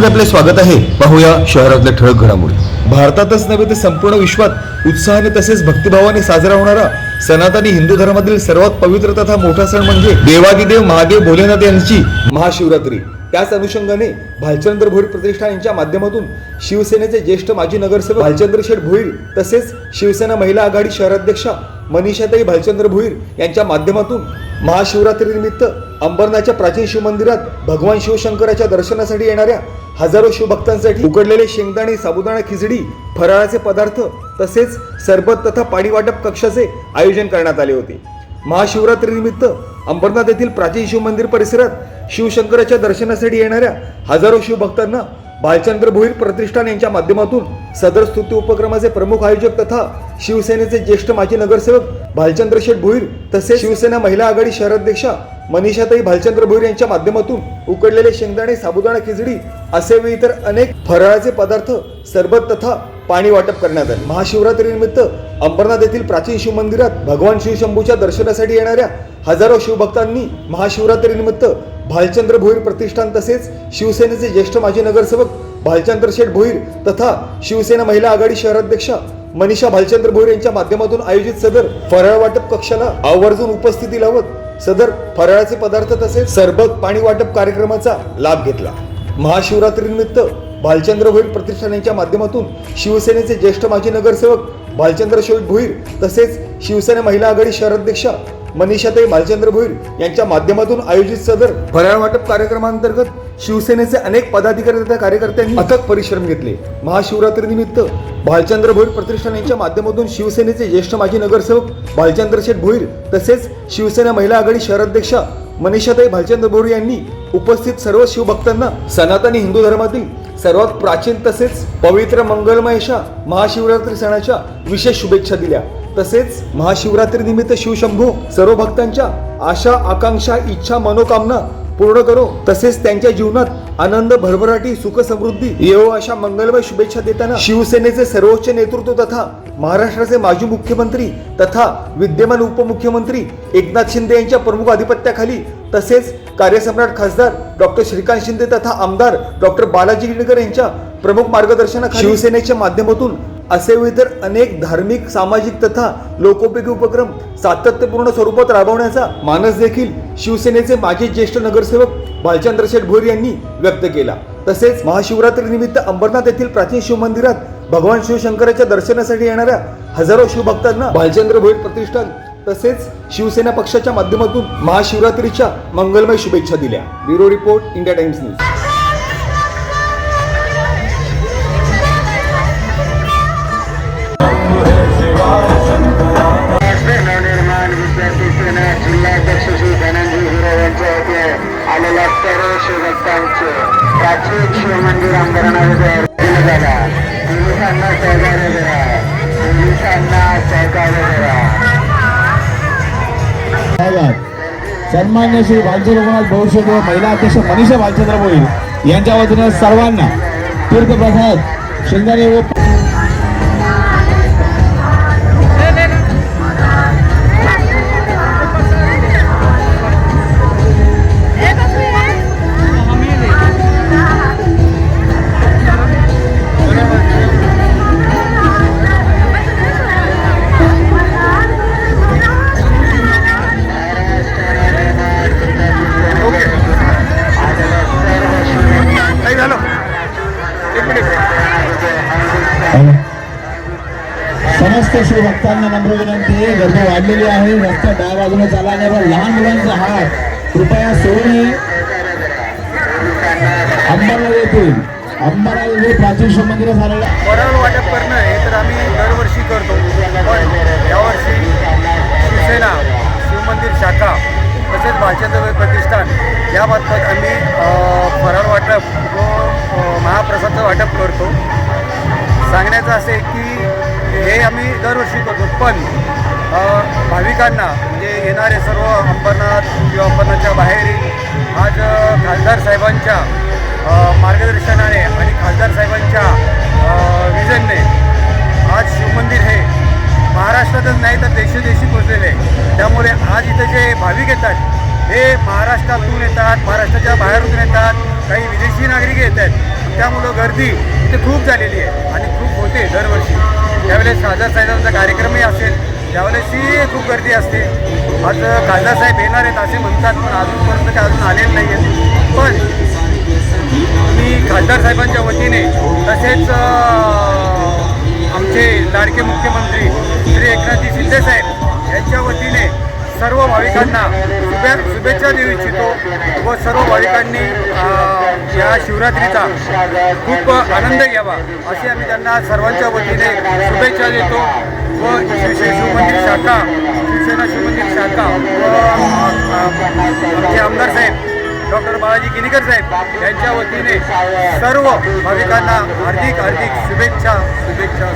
मध्ये आपले स्वागत आहे. पाहूया शहरातल्या ठळक घडामोडी. भारतातच नव्हे तर संपूर्ण विश्वात उत्साहाने तसेच भक्तिभावाने साजरा होणारा सनातनी हिंदू धर्मातील सर्वात पवित्र तथा मोठा सण म्हणजे देवादिदेव महादेव भोलेनाथ यांची महाशिवरात्री. त्याच अनुषंगाने भालचंद्र भोईर प्रतिष्ठान यांच्या माध्यमातून शिवसेनेचे ज्येष्ठ माजी नगरसेवक भालचंद्र शेठ भोईर तसेच शिवसेना महिला आघाडी शहराध्यक्षा मनीषाताई भालचंद्र भुईर यांच्या माध्यमातून महाशिवरात्रीनिमित्त अंबरनाथच्या प्राचीन शिवमंदिरात भगवान शिवशंकराच्या दर्शनासाठी येणाऱ्या हजारो शिवभक्तांसाठी उकडलेले शेंगदाणे साबुदाणा खिचडी फराळाचे पदार्थ तसेच सरबत तथा पाणी वाटप कक्षाचे आयोजन करण्यात आले होते. महाशिवरात्रीनिमित्त अंबरनाथ येथील प्राचीन शिवमंदिर परिसरात शिवशंकराच्या दर्शनासाठी येणाऱ्या हजारो शिवभक्तांना भालचंद्र भोईर प्रतिष्ठान यांच्या माध्यमातून सदर स्तुती उपक्रमाचे प्रमुख आयोजक तथा शिवसेनेचे ज्येष्ठ माजी नगरसेवक भालचंद्र शेठ भोईर तसेच शिवसेना महिला आघाडी शहराध्यक्षा मनीषाताई भालचंद्र भोईर यांच्या माध्यमातून उकडलेले शेंगदाणे साबुदाणा खिचडी असे व इतर अनेक फराळाचे पदार्थ सरबत तथा पाणी वाटप करण्यात आले. महाशिवरात्रीनिमित्त अंबरनाथ येथील प्राचीन शिवमंदिरात भगवान शिवशंभूच्या दर्शनासाठी येणाऱ्या हजारो शिवभक्तांनी महाशिवरात्रीनिमित्त भालचंद्र भोईर प्रतिष्ठान तसेच शिवसेनेचे ज्येष्ठ माजी नगरसेवक भालचंद्र शेठ भोईर तथा शिवसेना महिला आघाडी शहराध्यक्षा मनीषा भालचंद्र भोईर यांच्या माध्यमातून आयोजित सदर फराळ वाटप कक्षाला आवर्जून उपस्थिती लावत सदर फराळाचे पदार्थ तसेच सरबत पाणी वाटप कार्यक्रमाचा लाभ घेतला. महाशिवरात्रीनिमित्त भालचंद्र भोईर प्रतिष्ठान यांच्या माध्यमातून शिवसेनेचे ज्येष्ठ माजी नगरसेवक भालचंद्र शेठ भोईर तसेच शिवसेना महिला आघाडी शहराध्यक्षा मनीषाताई भालचंद्र भोईर यांच्या माध्यमातून आयोजित सदर फराळ वाटप कार्यक्रमांतर्गत शिवसेनेचे अनेक पदाधिकारी तथा कार्यकर्त्यांनी अथक परिश्रम घेतले. महाशिवरात्रीनिमित्त भालचंद्र भोईर प्रतिष्ठान यांच्या माध्यमातून शिवसेनेचे ज्येष्ठ माजी नगरसेवक भालचंद्र शेठ भोईर तसेच शिवसेना महिला आघाडी शहराध्यक्षा मनीषाताई भालचंद्र भोईर यांनी उपस्थित सर्व शिवभक्तांना सनातनी हिंदू धर्मातील सर्वात प्राचीन तसेच पवित्र मंगलमय अशा महाशिवरात्री सणाच्या विशेष शुभेच्छा दिल्या. तसेच महाशिवरात्री निमित्त शिवशंभू सर्व भक्तांच्या आशा आकांक्षा इच्छा मनोकामना पूर्ण करो. तसेच त्यांच्या जीवनात आनंद भरभराटी सुख समृद्धी येवो अशा मंगलमय शुभेच्छा देताना शिवसेनेचे सर्वोच्च नेतृत्व तथा महाराष्ट्राचे माजी मुख्यमंत्री तथा विद्यमान उपमुख्यमंत्री एकनाथ शिंदे यांच्या प्रमुख अधिपत्याखाली तसेच कार्यसम्राट खासदार डॉक्टर श्रीकांत शिंदे तथा आमदार डॉक्टर बालाजी गिरकर यांच्या प्रमुख मार्गदर्शनात शिवसेनेच्या माध्यमातून असे इतर अनेक धार्मिक सामाजिक तथा लोकोपयोगी उपक्रम सातत्यपूर्ण स्वरूपात राबवण्याचा मानस देखील शिवसेनेचे माजी ज्येष्ठ नगरसेवक भालचंद्र शेठ भोईर यांनी व्यक्त केला. तसेच महाशिवरात्रीनिमित्त अंबरनाथ येथील प्राचीन शिवमंदिरात भगवान शिवशंकराच्या दर्शनासाठी येणाऱ्या हजारो शिवभक्तांना भालचंद्र भोईर प्रतिष्ठान तसेच शिवसेना पक्षाच्या माध्यमातून महाशिवरात्रीच्या मंगलमय शुभेच्छा दिल्या. Bureau report India Times news. शिवभक्तांचे प्राचीन शिवमंदिर पोलिसांना सहकार्य करा पोलिसांना सहकार्य करा सन्मान्य श्री भालचंद्र रघुनाथ भविष्य व महिला अध्यक्ष मनीषा भालचंद्र भोईर यांच्या वतीने सर्वांना तीर्थप्रसाद शेंगदाणे व समस्त शिवभक्तांना नम्र विनंती गर्दी वाढलेली आहे. रस्ता डाव्या बाजूने चाला आणि आपण लहान मुलांचा हात कृपया सोडू नये अंबाला येथील. अंबाला येथे प्राचीन शिव मंदिर झालेलं वरण वाटप करणं हे तर आम्ही दरवर्षी करतो. पण यावर्षी शिवसेना शिवमंदिर शाखा तसेच भालचंद्र प्रतिष्ठान याबाबत आम्ही फराळ वाटप व महाप्रसादचं वाटप करतो. सांगण्याचं असे की हे आम्ही दरवर्षी करतो. पण भाविकांना म्हणजे येणारे सर्व अंबरनाथ किंवा अंबरनाथच्या बाहेरील आज खासदार साहेबांच्या मार्गदर्शनाने आणि खासदार साहेबांच्या विजनने आज शिवमंदिर हे महाराष्ट्रातच नाही तर देशोदेशी पोचलेले आहे. त्यामुळे आज इथं जे भाविक येतात हे महाराष्ट्रातून येतात महाराष्ट्राच्या बाहेरून येतात काही विदेशी नागरिक येत आहेत त्यामुळं गर्दी इथे खूप झालेली आहे आणि खूप होते दरवर्षी. त्यावेळेस खासदार साहेबांचा कार्यक्रमही असेल त्यावेळेसही खूप गर्दी असते. आज खासदार साहेब येणार आहेत असे म्हणतात पण अजूनपर्यंत काय अजून आलेले नाही आहेत पण मी खासदार साहेबांच्या वतीने तसेच आमचे लाडके मुख्यमंत्री श्री एकनाथजी शिंदे साहेब यांच्या वतीने सर्व भाविकांना शुभे शुभेच्छा देऊ इच्छितो व सर्व भाविकांनी या शिवरात्रीचा खूप आनंद घ्यावा अशी आम्ही त्यांना सर्वांच्या वतीने शुभेच्छा देतो. व श्री शिवमंदिर शाखा शिवसेना शिवमंदिर शाखा व आमचे आमदार साहेब डॉक्टर बाळाजी किनीकर साहेब यांच्या वतीने सर्व भाविकांना हार्दिक हार्दिक शुभेच्छा शुभेच्छा